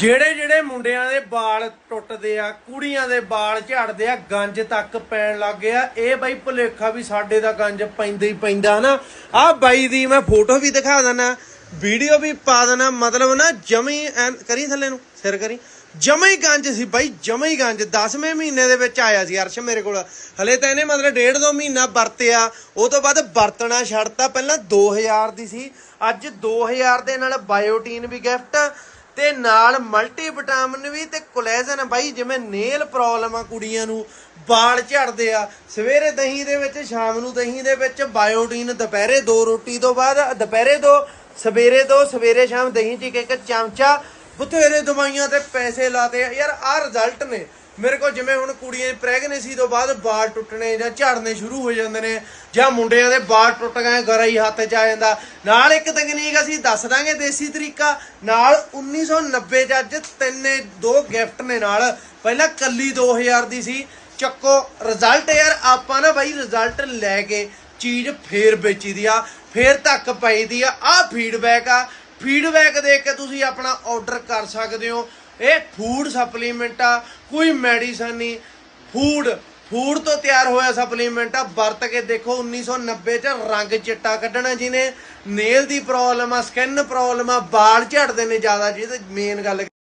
ਜਿਹੜੇ ਜਿਹੜੇ ਮੁੰਡਿਆਂ ਦੇ ਵਾਲ ਟੁੱਟਦੇ ਆ, ਕੁੜੀਆਂ ਦੇ ਵਾਲ ਝੜਦੇ ਆ, ਗੰਜ ਤੱਕ ਪੈਣ ਲੱਗ ਗਿਆ ਇਹ ਬਾਈ ਭੁਲੇਖਾ ਵੀ ਸਾਡੇ ਦਾ ਗੰਜ ਪੈਂਦਾ ਹੀ ਪੈਂਦਾ ਨਾ। ਆਹ ਬਾਈ ਦੀ ਮੈਂ ਫੋਟੋ ਵੀ ਦਿਖਾ ਦਣਾ ਵੀਡੀਓ ਵੀ ਪਾ ਦੇਣਾ ਮਤਲਬ ਨਾ ਜਮੀ ਐਨ ਕਰੀ ਥੱਲੇ ਨੂੰ, ਸਿਰ ਕਰੀ। ਜਮਾ ਗੰਜ ਸੀ ਬਾਈ, ਜਮਾ ਹੀ ਗੰਜ। 10ਵੇਂ ਮਹੀਨੇ ਦੇ ਵਿੱਚ ਆਇਆ ਸੀ ਅਰਸ਼ ਮੇਰੇ ਕੋਲ। ਹਲੇ ਤਾਂ ਇਹਨੇ ਮਤਲਬ ਡੇਢ ਦੋ ਮਹੀਨਾ ਵਰਤਿਆ। ਉਹ ਤੋਂ ਬਾਅਦ ਵਰਤਣਾ ਛੱਡਤਾ। ਪਹਿਲਾਂ 2000 ਦੀ ਸੀ। ਅੱਜ 2000 ਦੇ ਨਾਲ ਬਾਇਓਟੀਨ ਵੀ ਗਿਫਟ ਤੇ ਨਾਲ ਮਲਟੀ ਵਿਟਾਮਿਨ ਵੀ ਤੇ ਕੋਲੇਜਨ ਬਾਈ, ਜਿਵੇਂ ਨੇਲ ਪ੍ਰੋਬਲਮ ਆ ਕੁੜੀਆਂ ਨੂੰ, ਵਾਲ ਝੜਦੇ ਆ। ਸਵੇਰੇ ਦਹੀਂ ਦੇ ਵਿੱਚ, ਸ਼ਾਮ ਨੂੰ ਦਹੀਂ ਦੇ ਵਿੱਚ ਬਾਇਓਟੀਨ ਦੁਪਹਿਰੇ ਦੋ, ਰੋਟੀ ਤੋਂ ਬਾਅਦ ਦੁਪਹਿਰੇ ਦੋ, ਸਵੇਰੇ ਦੋ, ਸਵੇਰੇ ਸ਼ਾਮ ਦਹੀਂ ਚ ਇੱਕ ਇੱਕ ਚਮਚਾ। ਬਥੇਰੇ ਦਵਾਈਆਂ ਤੇ ਪੈਸੇ ਲਾਤੇ ਆ। ਯਾਰ ਆਹ ਰਿਜ਼ਲਟ ਨੇ। ਮੇਰੇ ਕੋਲ ਜਿਵੇਂ ਹੁਣ ਕੁੜੀਆਂ ਦੀ ਪ੍ਰੈਗਨੈਂਸੀ ਤੋਂ ਬਾਅਦ ਬਾਲ ਟੁੱਟਣੇ ਜਾਂ ਝੜਨੇ ਸ਼ੁਰੂ ਹੋ ਜਾਂਦੇ ਨੇ, ਜਾਂ ਮੁੰਡਿਆਂ ਦੇ ਬਾਲ ਟੁੱਟ ਗਏ ਗਰਾ ਹੀ ਹੱਥ 'ਚ ਆ ਜਾਂਦਾ। ਨਾਲ ਇੱਕ ਤਕਨੀਕ ਅਸੀਂ ਦੱਸ ਦਾਂਗੇ ਦੇਸੀ ਤਰੀਕਾ। ਨਾਲ 1990 ਚ ਅੱਜ ਤਿੰਨੇ ਦੋ ਗਿਫਟ ਨੇ ਨਾਲ। ਪਹਿਲਾਂ ਕੱਲੀ 2000 ਦੀ ਸੀ। ਚੱਕੋ ਰਿਜ਼ਲਟ ਯਾਰ ਆਪਾਂ ਨਾ ਬਾਈ ਰਿਜ਼ਲਟ ਲੈ ਕੇ ਚੀਜ਼ ਫੇਰ ਵੇਚੀ ਦੀ ਆ, ਫੇਰ ਤੱਕ ਪਈ ਦੀ ਆ। ਆ ਫੀਡਬੈਕ ਆ। ਫੀਡਬੈਕ ਦੇ ਕੇ ਤੁਸੀਂ ਆਪਣਾ ਆਰਡਰ ਕਰ ਸਕਦੇ ਹੋ। ਇਹ ਫੂਡ ਸਪਲੀਮੈਂਟ ਆ, ਕੋਈ ਮੈਡੀਸਨ ਨਹੀਂ। ਫੂਡ ਫੂਡ ਤੋਂ ਤਿਆਰ ਹੋਇਆ ਸਪਲੀਮੈਂਟ ਆ। ਵਰਤ ਕੇ ਦੇਖੋ 1990 ਚ ਰੰਗ ਚਿੱਟਾ ਕੱਢਣਾ ਜਿਹਨੇ। ਨੇਲ ਦੀ ਪ੍ਰੋਬਲਮ ਆ ਸਕਿਨ ਪ੍ਰੋਬਲਮ ਆ, ਵਾਲ ਝੜਦੇ ਨੇ ਜ਼ਿਆਦਾ, ਜਿਹਦੇ ਮੇਨ ਗੱਲ